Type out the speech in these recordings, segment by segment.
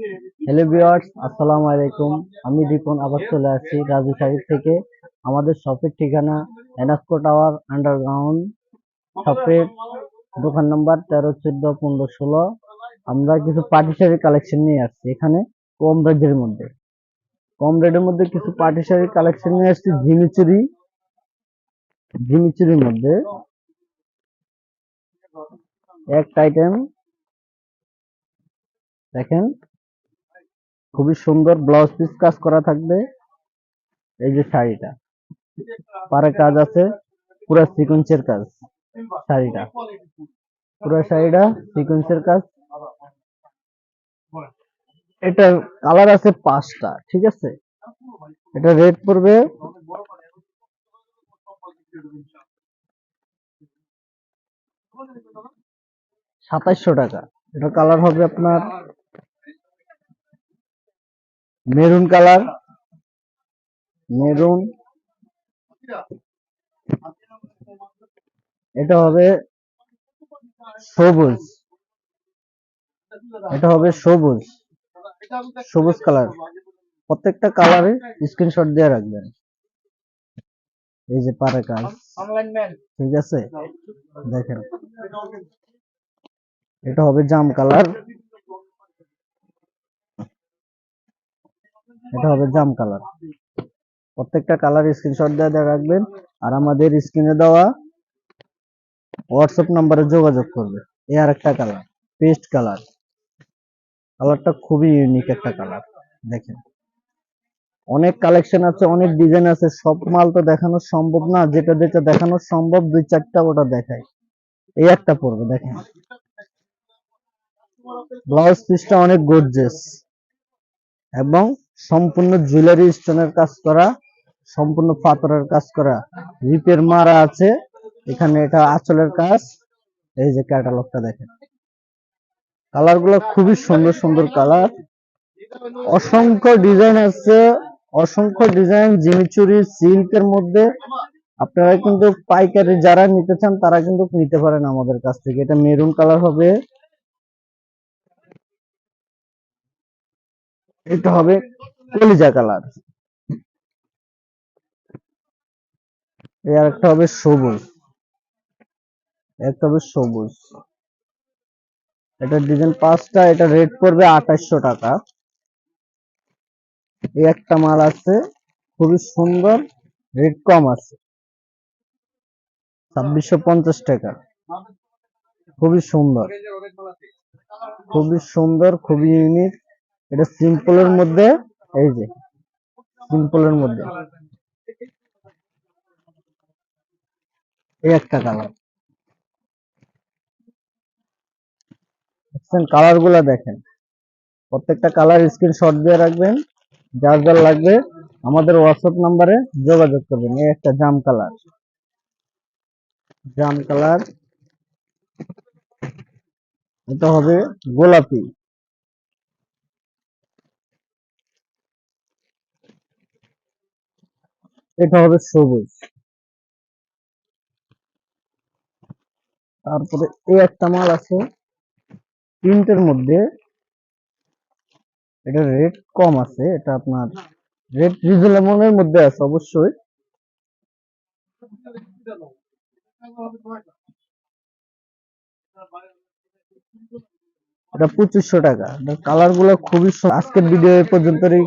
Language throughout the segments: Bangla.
হ্যালো ভিউয়ার্স আসসালামু আলাইকুম। আমি রিপন আবার চলে আসছি রাজু শাড়ি থেকে। আমাদের শপের ঠিকানা এনাস্কো টাওয়ার আন্ডারগ্রাউন্ড শপের দোকান নাম্বার তেরো, চোদ্দ, পনেরো, ষোলো। আমরা কিছু পার্টি শাড়ি কালেকশন নিয়ে আসছি এখানে, কম রেঞ্জের মধ্যে। কম রেটের মধ্যে কিছু পার্টি শাড়ি কালেকশন নিয়ে আসছি জিমিচুরি জিমিচুরির মধ্যে একটা আইটেম দেখেন। খুবই সুন্দর ব্লাউজ পিস কাজ করা থাকবে। এই যে শাড়িটা। পারে কাজ আছে, পুরো সিকোয়েন্সের কাজ শাড়িটা। পুরো শাড়িটা সিকোয়েন্সের কাজ। এটা কালার আছে পাঁচটা, ঠিক আছে? এটা রেট পড়বে সাতাইশশো টাকা। এটা কালার হবে আপনার মেরুন কালার, মেরুন। এটা হবে সবুজ। এটা হবে সবুজ। সবুজ কালার। প্রত্যেকটা কালারে স্ক্রিনশট দিয়ে রাখবেন। এই যে পারে কাজ। ঠিক আছে? দেখেন। এটা হবে জাম কালার। এটা হবে জাম কালার। প্রত্যেকটা কালার স্ক্রিনশট দিয়ে রাখবেন আর আমাদের স্ক্রিনে দেওয়া হোয়াটসঅ্যাপ নাম্বারে যোগাযোগ করবে। এই আর একটা কালার পেস্ট কালার। কালারটা খুবই ইউনিক একটা কালার, দেখেন। অনেক কালেকশন আছে, অনেক ডিজাইন আছে, সব মাল তো দেখানো সম্ভব না, যেটা যেটা দেখানো সম্ভব, দুই চারটা ওটা দেখাই। এই একটা পড়বে দেখেন। ব্লাউজ পিসটা অনেক গর্জেস এবং সম্পূর্ণ জুয়েলারি স্টোনের কাজ করা, সম্পূর্ণ পাথরের কাজ করা। রিপের মারা আছে, এখানে এটা আঁচলের কাজ। এই যে ক্যাটালগটা দেখেন। কালারগুলো খুবই সুন্দর সুন্দর কালার অসংখ্য ডিজাইন আছে, অসংখ্য ডিজাইন জিমিচুরি সিল্কের মধ্যে। আপনারা কিন্তু পাইকারি যারা নিতে চান, তারা কিন্তু নিতে পারেন আমাদের কাছ থেকে। এটা মেরুন কালার হবে। এটা হবে কলিজা কালার। এই আরেকটা হবে সবুজ। একটা হবে সবুজ। এটা ডিজাইন পাঁচটা, এটা রেট পড়বে আঠাশশো টাকা। এই একটা মাল আছে, খুবই সুন্দর রেট কম আছে। ছাব্বিশশো পঞ্চাশ টাকা। খুবই সুন্দর। খুবই সুন্দর, খুবই ইউনিক এটা সিম্পলের মধ্যে, এই যে সিম্পলের মধ্যে। এই একটা কালার দেখছেন কালারগুলা দেখেন। প্রত্যেকটা কালার স্ক্রিনশট দিয়ে রাখবেন, যার যার লাগবে, আমাদের হোয়াটসঅ্যাপ নাম্বারে যোগাযোগ করবেন। এই একটা জাম কালার জাম কালার এটা হবে গোলাপি। এটা হবে সবুজ। তারপরে এই একটা মাল আছে প্রিন্টের মধ্যে। এটা রেট কম আছে, এটা আপনার রেট রিজনেবলের মধ্যে আছে অবশ্যই। এটা পঁচিশশো টাকা। কালারগুলো খুবই আজকের ভিডিও এই পর্যন্তই।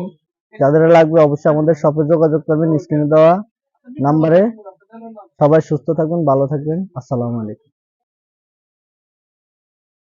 যাদের লাগবে অবশ্যই আমাদের শপে যোগাযোগ করবেন স্ক্রিনে দেওয়া নাম্বারে সবাই সুস্থ থাকবেন ভালো থাকবেন। আসসালামু আলাইকুম।